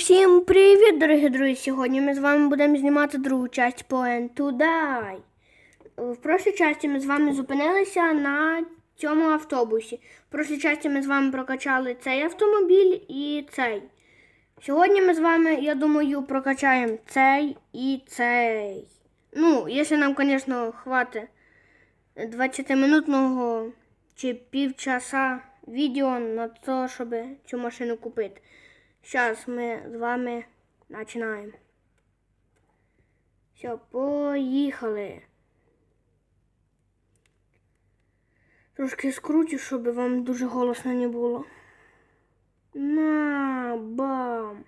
всім привіт, дорогі друзі! Сьогодні ми з вами будемо знімати другу часть по to Die. В прошлій часті ми з вами зупинилися на цьому автобусі. В прошлій часті ми з вами прокачали цей автомобіль і цей. Сьогодні ми з вами, я думаю, прокачаємо цей і цей. Ну, якщо нам, звісно, хватить 20-минутного чи півчаса відео на те, щоб цю машину купити. Зараз ми з вами починаємо. Все, поїхали. Трошки скручу, щоб вам дуже голосно не було. На бам.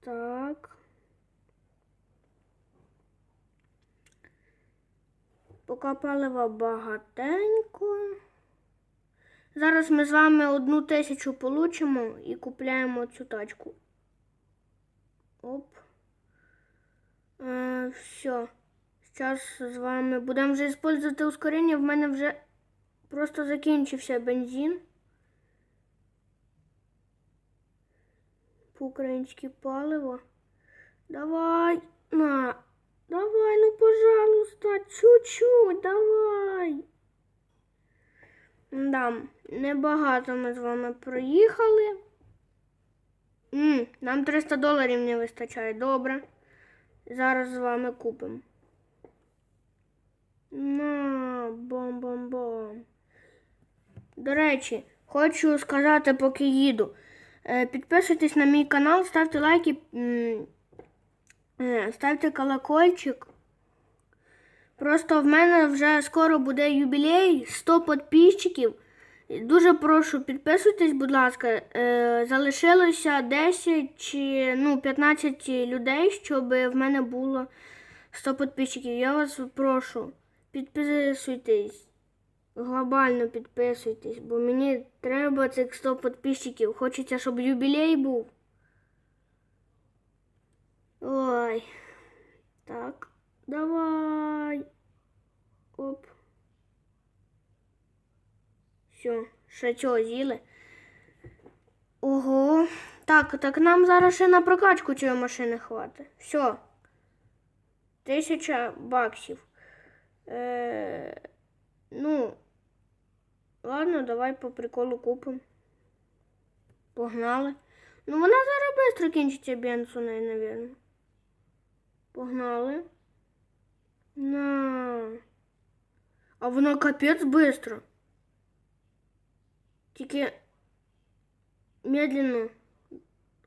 Так. Поки палива багатенько. Зараз ми з вами одну тисячу получимо і купляємо цю тачку. Оп. Е, все. Зараз з вами будемо вже використовувати ускорення. В мене вже просто закінчився бензин. По-українськи паливо. Давай. На. Давай, ну, пожалуйста, чуть-чуть, давай. Да, небагато ми з вами проїхали. М, нам 300 доларів не вистачає. Добре. Зараз з вами купимо. На, бом-бом-бом. До речі, хочу сказати, поки їду. Е, Підписуйтесь на мій канал, ставте лайки, е, ставте колокольчик. Просто в мене вже скоро буде юбілей 100 підписчиків. Дуже прошу, підписуйтесь, будь ласка. Е, залишилося 10 чи ну, 15 людей, щоб в мене було 100 підписчиків. Я вас прошу, підписуйтесь. Глобально підписуйтесь, бо мені треба цих 100 підписчиків. Хочеться, щоб юбілей був. Ой. Так, давай. Оп. Все, ще цього з'їли. Ого. Так, так нам зараз ще на прокачку цієї машини хватить. Все. Тисяча баксів. Е, ну, ладно, давай по приколу купимо. Погнали. Ну, вона зараз швидко кінчиться бензоною, навірно. Погнали. На. А воно капець быстро. Тільки медленно,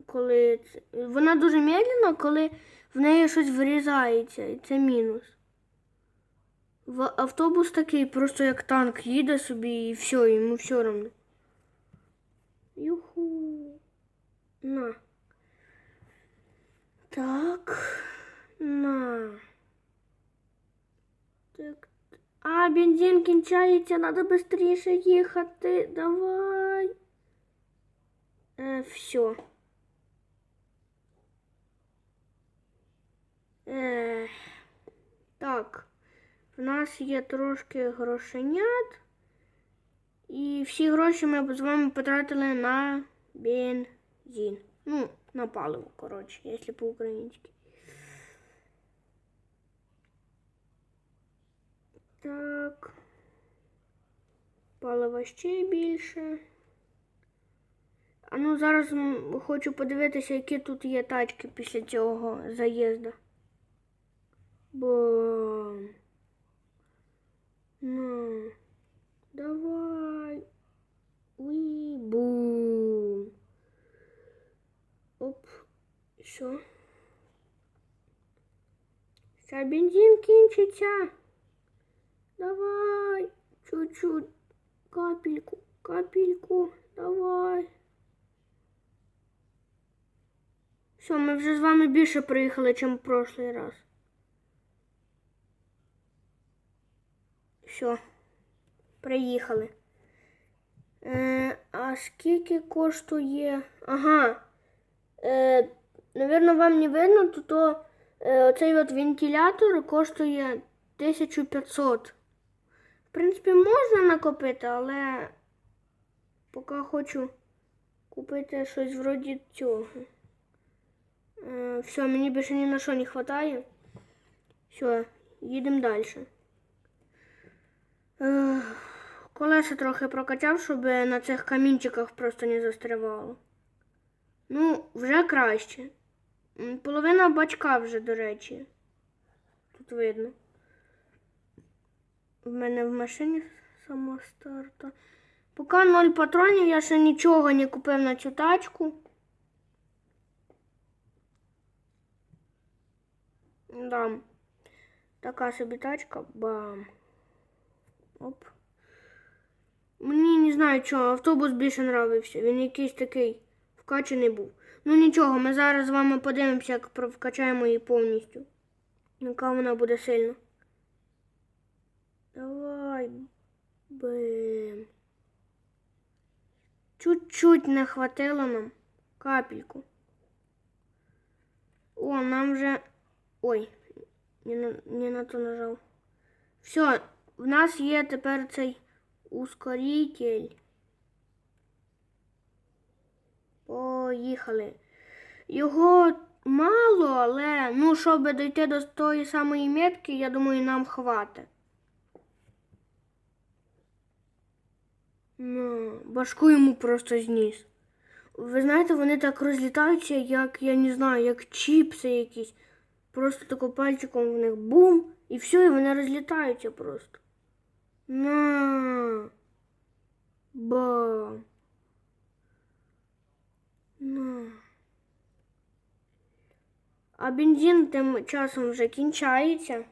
коли. Вона дуже медленно, коли в неї щось врізається, і це мінус. В автобус такий, просто як танк їде собі і все, йому все одно. Юху. На. Так. На. Так. А, бензин кінчається, треба швидше їхати. Давай. Е, все. Е, так. В нас є трошки грошенят. І всі гроші ми з вами потратили на бензин. Ну, на паливо, коротше, якщо по-українськи. Так. Палива ще більше. А ну зараз хочу подивитися, які тут є тачки після цього заїзду. Бо. Ну. Давай. Уй, бум. Оп. Що? Ще бензин кінчиться. Давай, чуть-чуть, капельку, капельку, давай. Все, ми вже з вами більше проїхали, ніж в прошлий раз. Все, приїхали. Е, а скільки коштує? Ага. Е, Навірно, вам не видно, то, то е, оцей от вентилятор коштує 1500. Принципі, можна накопити, але поки хочу купити щось вроді цього. Е, все, мені більше ні на що не вистачає. Все, їдемо далі. Е, колеса трохи прокачав, щоб на цих камінчиках просто не застрявало. Ну, вже краще. Половина бачка вже, до речі. Тут видно. В мене в машині самостарта. Поки ноль патронів, я ще нічого не купив на цю тачку. Да. Така собі тачка. Бам. Оп. Мені не знаю чого, автобус більше нравився. Він якийсь такий вкачаний був. Ну нічого, ми зараз з вами подивимося, як провкачаємо її повністю. Яка вона буде сильна. Давай. Бим. Чуть-чуть не хватило нам. Капельку. О, нам вже. Ой, не на, не на то нажав. Все, в нас є тепер цей ускоритель. Поїхали. Його мало, але ну, щоб дійти до тої самої метки, я думаю, нам хватить. Ну, башку йому просто зніс. Ви знаєте, вони так розлітаються, як, я не знаю, як чіпси якісь. Просто тако пальчиком в них бум, і все, і вони розлітаються просто. На. Бам. На. А бензин тим часом вже кінчається.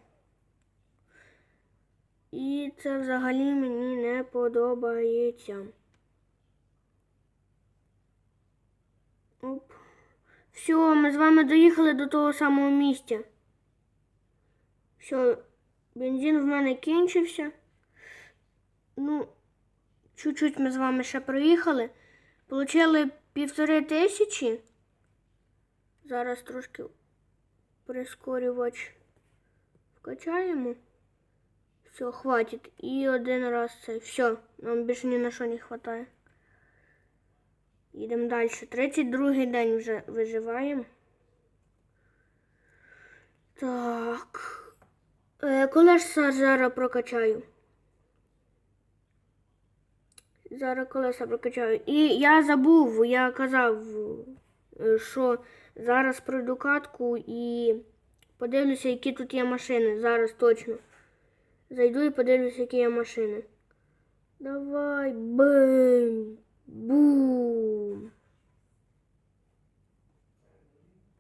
І це взагалі мені не подобається. Оп. Все, ми з вами доїхали до того самого місця. Все, бензин в мене кінчився. Ну, чуть-чуть ми з вами ще проїхали. Получили півтори тисячі. Зараз трошки прискорювач вкачаємо. Все, хватить. І один раз це. Все, нам більше ні на що не вистачає. Їдемо далі. 32 день вже виживаємо. Так. Е, колеса зараз прокачаю. Зараз колеса прокачаю. І я забув, я казав, що зараз пройду катку і подивлюся, які тут є машини. Зараз точно. Зайду і подивлюся, які є машини. Давай, бим, бум.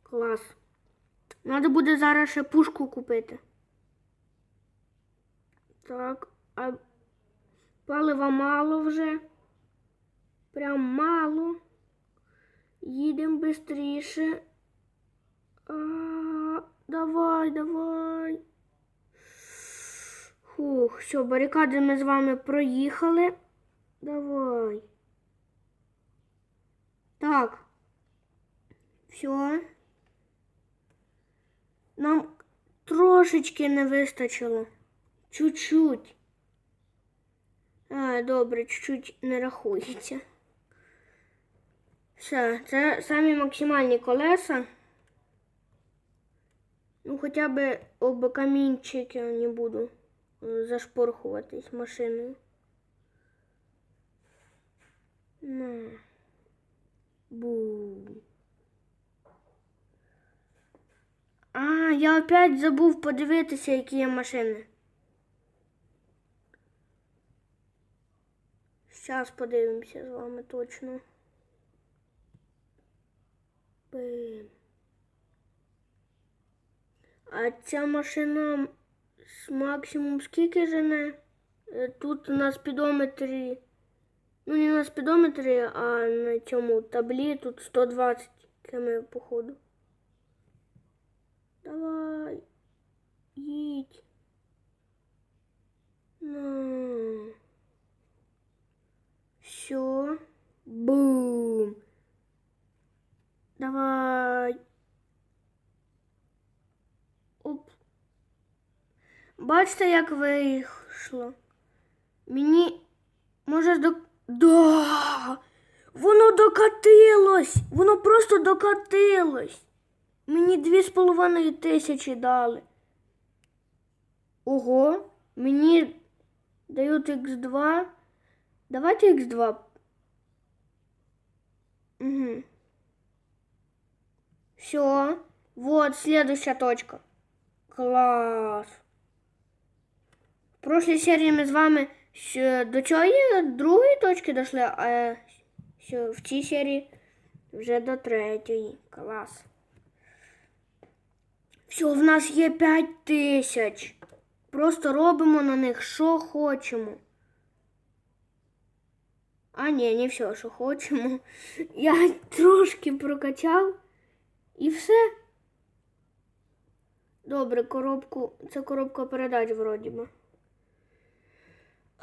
Клас. Надо буде зараз ще пушку купити. Так, а палива мало вже. Прям мало. Їдемо швидше. Давай, давай. Фух, все, барикади ми з вами проїхали. Давай. Так. Все. Нам трошечки не вистачило. Чуть-чуть. А, добре, чуть-чуть не рахується. Все, це самі максимальні колеса. Ну, хоча б об камінчики не буду зашпорхуватись машиною. На. Бу. А, я опять забув подивитися, які є машини. Зараз подивимося з вами точно. Бим. А ця машина максимум скільки жене? Е, Тут на спідометрі. Ну, не на спідометрі, а на цьому таблі тут 120 км походу. Давай. Їдь. Ну. Все. Бум. Давай. Оп. Бачите, як вийшло? Мені може до. Да! Воно докатилось! Воно просто докатилось! Мені дві з половиною тисячі дали. Ого, мені дають Х2. Давайте Х2. Угу. Все. Вот следующая точка. Клас. В прошлій серії ми з вами до цієї другої точки дійшли, а в цій серії вже до третьої. Клас. Все, в нас є 5 тисяч. Просто робимо на них, що хочемо. А, ні, не все, що хочемо. Я трошки прокачав і все. Добре, коробку. Це коробка передач вроді би.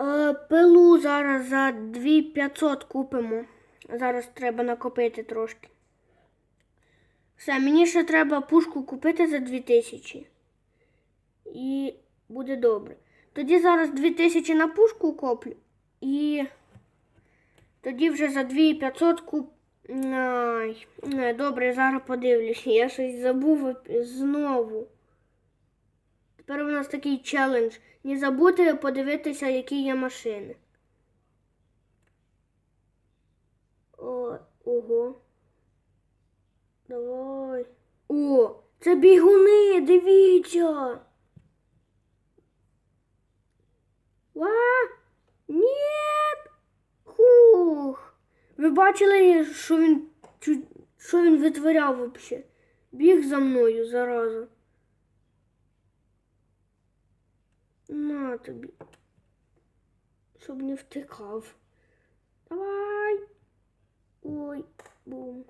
Е, пилу зараз за 2500 купимо. Зараз треба накопити трошки. Все, мені ще треба пушку купити за 2000. І буде добре. Тоді зараз 2000 на пушку коплю. І тоді вже за 2500 куп. Ай, добре, зараз подивлюсь. Я щось забув знову. Тепер у нас такий челендж. Не забудьте подивитися, які є машини. О, ого. Давай. О, це бігуни, дивіться. Ва! Ні! Хух! Ви бачили, що він що він витворяв вообще? Біг за мною зараза. На тобі. Щоб не втикав. Давай. Ой, бум.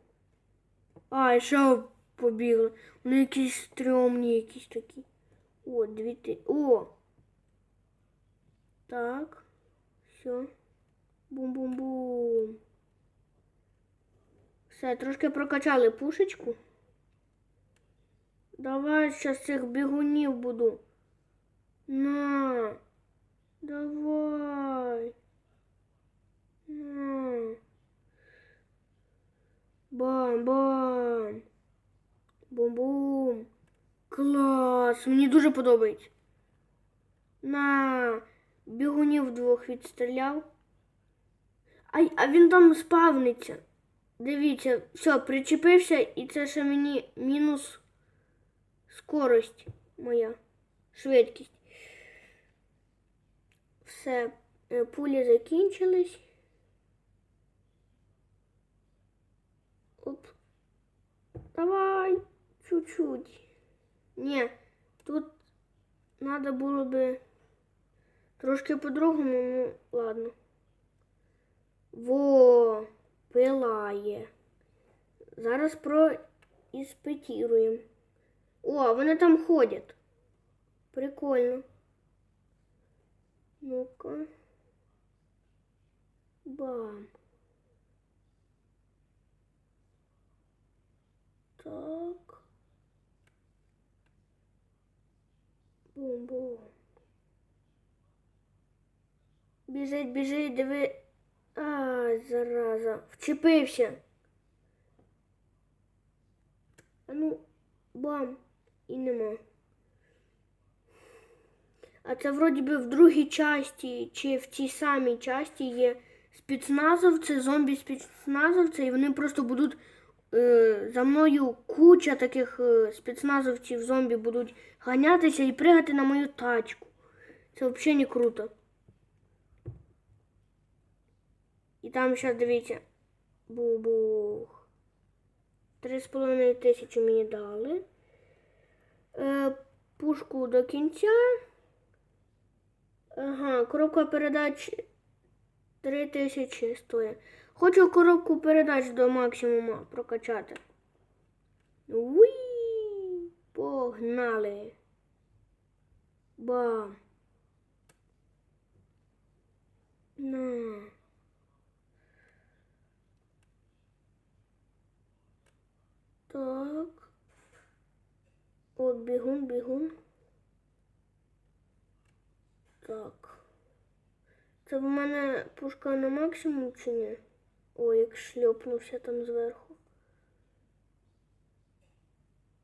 Ай, що побігли? Вони якісь стрьомні, якісь такі. О, дві ти. О! Так. Все. Бум-бум-бум. Все, трошки прокачали пушечку. Давай зараз цих бігунів буду. На. Давай. На. Бам-бам. Бум-бум. Клас. Мені дуже подобається. На. Бігунів двох відстріляв. Ай, а він там спавниться. Дивіться, все, причепився, і це ще мені мінус скорость моя. Швидкість. Все, е, пулі закінчились. Оп. Давай, чуть-чуть. Ні, тут треба було би трошки по-другому, ну ладно. Во, пилає. Зараз проіспетіруємо. О, вони там ходять. Прикольно. Ну-ка. Бам. Так. Бум-бум. Біжить, біжить, диви. А, зараза. Вчепився. А ну, бам. І нема. А це вроді би в другій часті, чи в тій самій часті є спецназовці, зомбі спецназовці, і вони просто будуть е, за мною куча таких е, спецназовців зомбі будуть ганятися і пригати на мою тачку. Це взагалі не круто. І там зараз дивіться. Бу-бух. Три з половиною тисячі мені дали. Е, пушку до кінця. Ага, коробка передач 3 тисячі стоїть. Хочу коробку передач до максимуму прокачати. Уї! Погнали. Бам. На. Так. От бігун, бігун. Так. Це в мене пушка на максимум чи ні? Ой, як шльопнувся там зверху.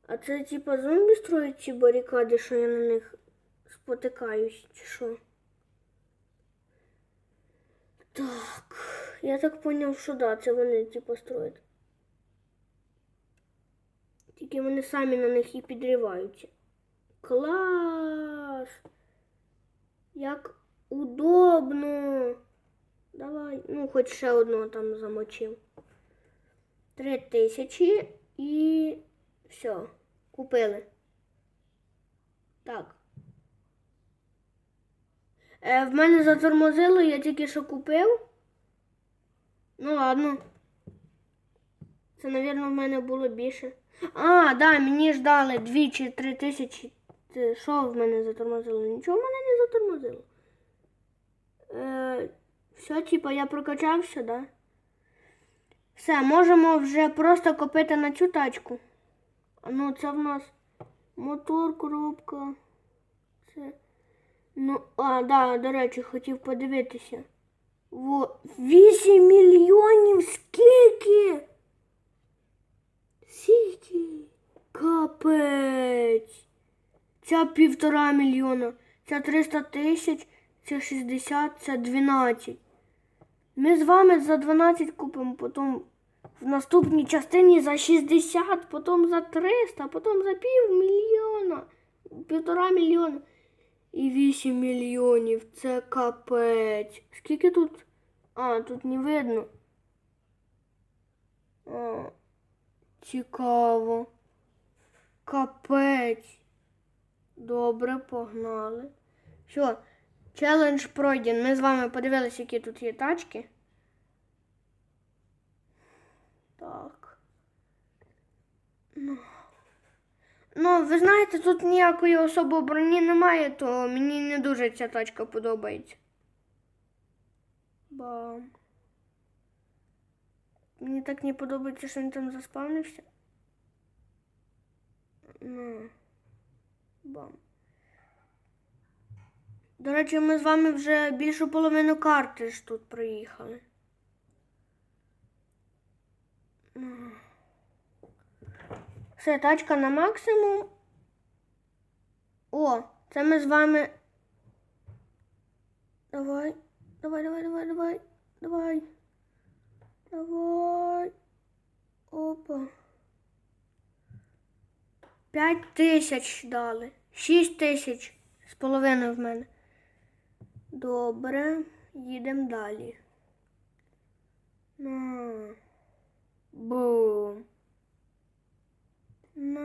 А це типа зомбі строять ці барикади, що я на них спотикаюсь, чи що? Так, я так поняв, що да, це вони типа строять. Тільки вони самі на них і підриваються. Клас! Як удобно! Давай, ну хоч ще одного там замочив. Три тисячі і все, купили. Так. Е, в мене затормозило, я тільки що купив. Ну ладно. Це, мабуть, в мене було більше. А, да, мені ж дали 2 чи 3 тисячі. Це що в мене затормозило? Нічого в мене не затормозило. Е, все, типа, я прокачався, да? Все, можемо вже просто копити на цю тачку. Ну, це в нас мотор, коробка. Це. Ну, а, да, до речі, хотів подивитися. Во, 8 мільйонів скільки? Скільки? Капець. Ця півтора мільйона, ця 300 тисяч, ця 60, ця 12. Ми з вами за 12 купимо, потім в наступній частині за 60, потім за 300, потім за півмільйона, півтора мільйона. І 8 мільйонів. Це капець. Скільки тут? А, тут не видно. А, цікаво. Капець. Добре, погнали. Все, челендж пройден. Ми з вами подивилися, які тут є тачки. Так. Ну. Ну, ви знаєте, тут ніякої особо броні немає, то мені не дуже ця тачка подобається. Бам. Мені так не подобається, що він там заспавнився. Ну. Бам. До речі, ми з вами вже більшу половину карти ж тут проїхали. Все, тачка на максимум. О, це ми з вами. Давай, давай, давай, давай. Давай. Давай. П'ять тисяч дали. Шість тисяч з половиною в мене. Добре, їдемо далі. На. Бум. На.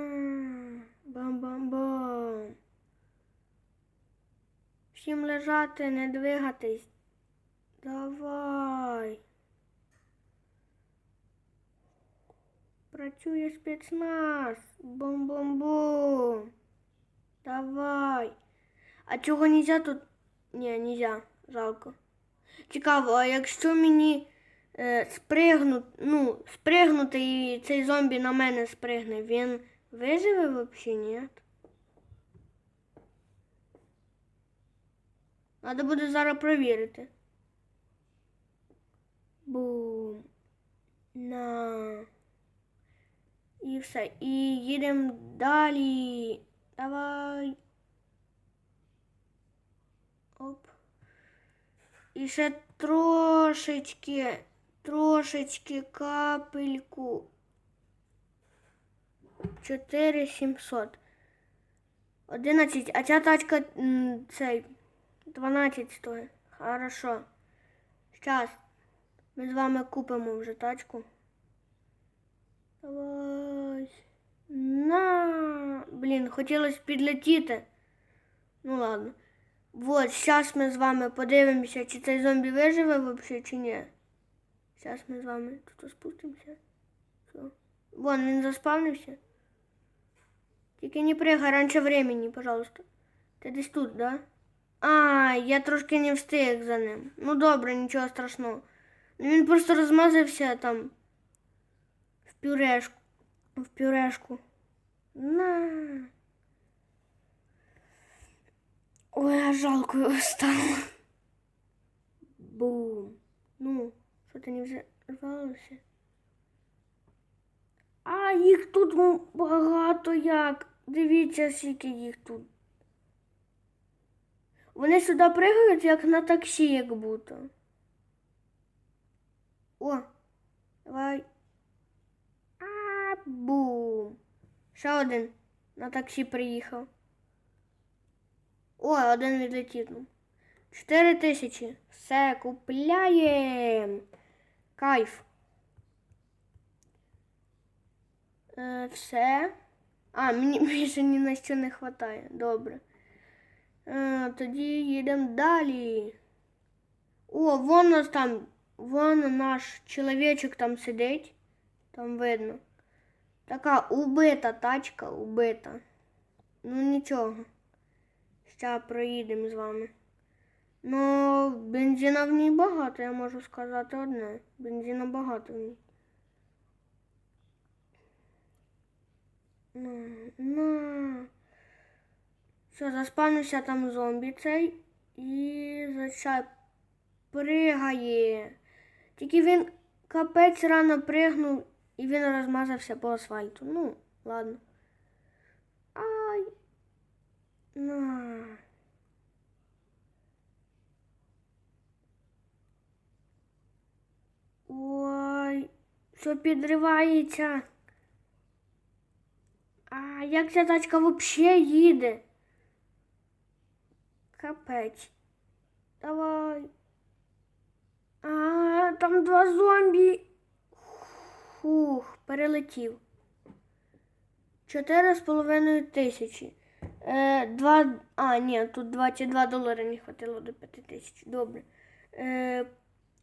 Бам-бам-бам. Всім лежати, не двигатись. Давай. Працює спецназ. Бум-бум-бум. Давай. А чого нельзя тут? Ні, нельзя. Жалко. Цікаво, а якщо мені е, спригнуть, ну, спригнути і цей зомбі на мене спригне, він виживе взагалі, ні? Надо буде зараз перевірити. Бум. На. І все. І їдемо далі. Давай. Оп. І ще трошечки, трошечки капельку. 4700. 11. А ця тачка цей 12 стоїть. Хорошо. Зараз ми з вами купимо вже тачку. Давай. На. Блін, хотілося підлетіти. Ну ладно. Вот, зараз ми з вами подивимося, чи цей зомбі виживе взагалі, чи ні. Зараз ми з вами тут спустимося. Все. Вон, він заспавнився. Тільки не пригай раніше времени, пожалуйста. Ти десь тут, да? А, я трошки не встиг за ним. Ну добре, нічого страшного. Ну він просто розмазався там в пюрешку. В пюрешку. На. Ой, а жалко його стало. Бум. Ну, ти не взорвалося? А, їх тут багато як. Дивіться, скільки їх тут. Вони сюди пригають, як на таксі, як будто. О, давай. Бум. Ще один на таксі приїхав. О, один відлетів. ну. Чотири тисячі. Все, купляємо. Кайф. Е, все. А, мені більше ні на що не вистачає. Добре. Е, тоді їдемо далі. О, вон нас там, вон наш чоловічок там сидить. Там видно. Така убита тачка, убита. Ну нічого. Ще проїдемо з вами. Ну, бензина в ній багато, я можу сказати одне. Бензина багато в ній. На, на. Все, заспавнився там зомбі цей і зачай пригає. Тільки він капець рано пригнув і він розмазався по асфальту. Ну, ладно. Ай. На. Ой, що підривається. А як ця тачка взагалі їде? Капець. Давай. А, там два зомбі. Фух, перелетів. Чотири з половиною тисячі. Е, два. А, ні, тут 22 долари не хватило до 5 тисяч. Добре. Е,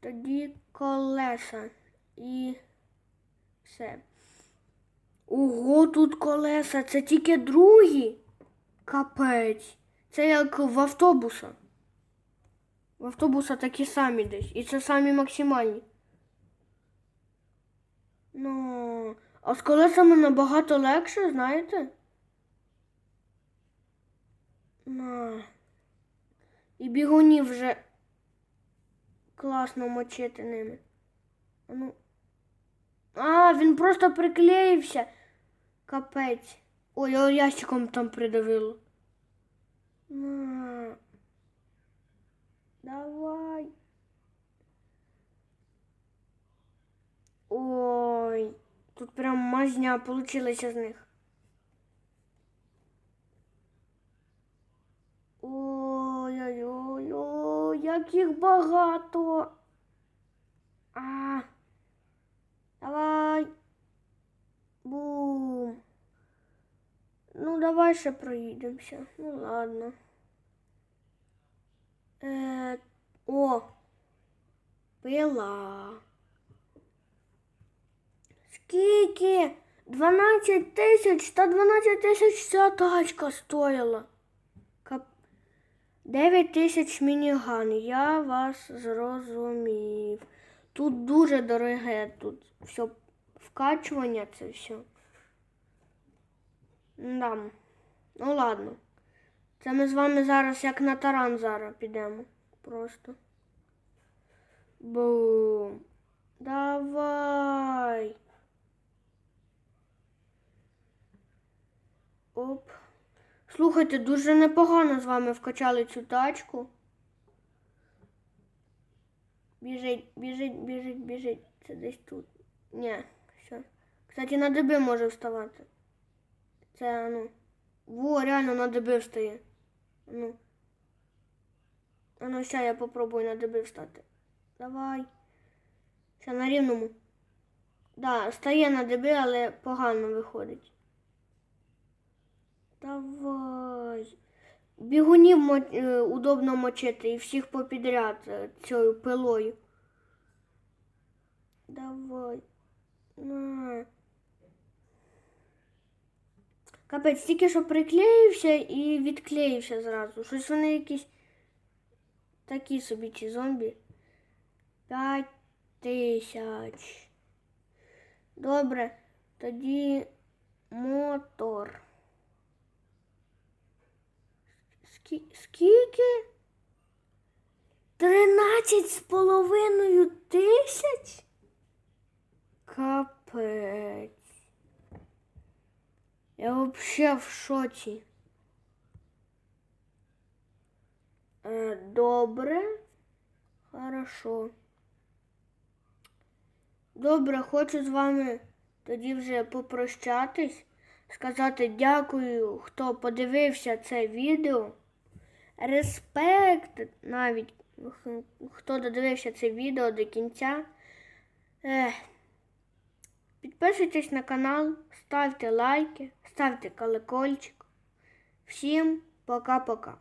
тоді колеса і все. Ого, тут колеса. Це тільки другі. Капець. Це як в автобуса. В автобуса такі самі десь. І це самі максимальні. Ну, а з колесами набагато легше, знаєте? На. І бігунів вже класно мочити ними. Ну. А, він просто приклеївся. Капець. Ой, його ящиком там придавило. На. Давай. Ой, тут прям мазня получилася з них. Ой-ой-ой, як їх багато. А. Давай. Бум. Ну, давай ще проїдемося. Ну ладно. Е, о, пила. Скільки? 12 тисяч та 12 тисяч ця тачка стоїла. Кап... 9 тисяч мініган. Я вас зрозумів. Тут дуже дороге, тут все вкачування, це все. Да. Ну ладно. Це ми з вами зараз як на таран зараз підемо. Просто. Бум. Давай. Оп. Слухайте, дуже непогано з вами вкачали цю тачку. Біжить, біжить, біжить, біжить. Це десь тут. Ні, все. Кстати, на ДБ може вставати. Це, ну. Во, реально на ДБ встає. Ну. А ну, ще я попробую на ДБ встати. Давай. Ще на рівному. Да, стає на ДБ, але погано виходить. Давай. Бігунів мо... е, удобно мочити і всіх попідряд е, цією пилою. Давай. На. Капець, тільки що приклеївся і відклеївся зразу. Щось вони якісь такі собі ці зомбі. П'ять тисяч. Добре, тоді мотор. Скільки? Тринадцять з половиною тисяч? Капець. Я вообще в шоці. Е, добре. Хорошо. Добре, хочу з вами тоді вже попрощатись, сказати дякую, хто подивився це відео. Респект навіть, хто додивився це відео до кінця. Ех. Підписуйтесь на канал, ставте лайки, ставте колокольчик. Всім пока-пока.